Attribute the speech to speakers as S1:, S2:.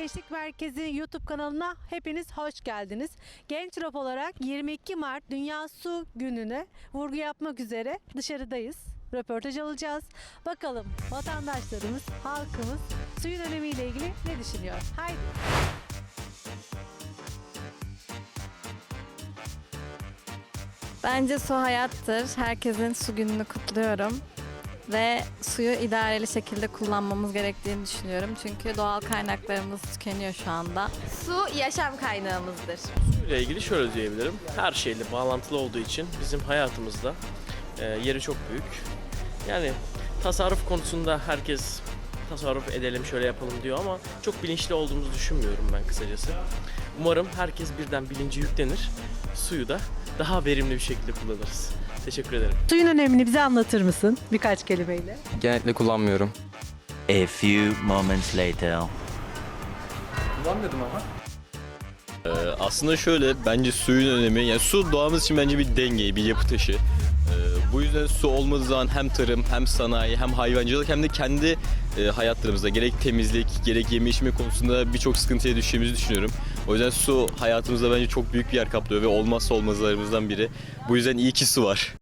S1: Gençlik Merkezi YouTube kanalına hepiniz hoş geldiniz. Genç Rap olarak 22 Mart Dünya Su Günü'ne vurgu yapmak üzere dışarıdayız. Röportaj alacağız. Bakalım vatandaşlarımız, halkımız suyun önemiyle ilgili ne düşünüyor? Haydi.
S2: Bence su hayattır. Herkesin su gününü kutluyorum. Ve suyu idareli şekilde kullanmamız gerektiğini düşünüyorum. Çünkü doğal kaynaklarımız tükeniyor şu anda. Su yaşam kaynağımızdır.
S3: ile ilgili şöyle diyebilirim. Her şeyle bağlantılı olduğu için bizim hayatımızda e, yeri çok büyük. Yani tasarruf konusunda herkes tasarruf edelim şöyle yapalım diyor ama çok bilinçli olduğumuzu düşünmüyorum ben kısacası. Umarım herkes birden bilinci yüklenir. Suyu da daha verimli bir şekilde kullanırız. Teşekkür ederim.
S1: Suyun önemini bize anlatır mısın birkaç kelimeyle?
S4: Genellikle kullanmıyorum.
S5: A few moments later.
S4: Kullanmıyordum ama.
S6: Ee, aslında şöyle bence suyun önemi yani su doğamız için bence bir denge, bir yapı taşı. Bu yüzden su olmadığı zaman hem tarım hem sanayi hem hayvancılık hem de kendi e, hayatlarımızda gerek temizlik gerek yeme içme konusunda birçok sıkıntıya düştüğümüzü düşünüyorum. O yüzden su hayatımızda bence çok büyük bir yer kaplıyor ve olmazsa olmazlarımızdan biri. Bu yüzden iyi ki su var.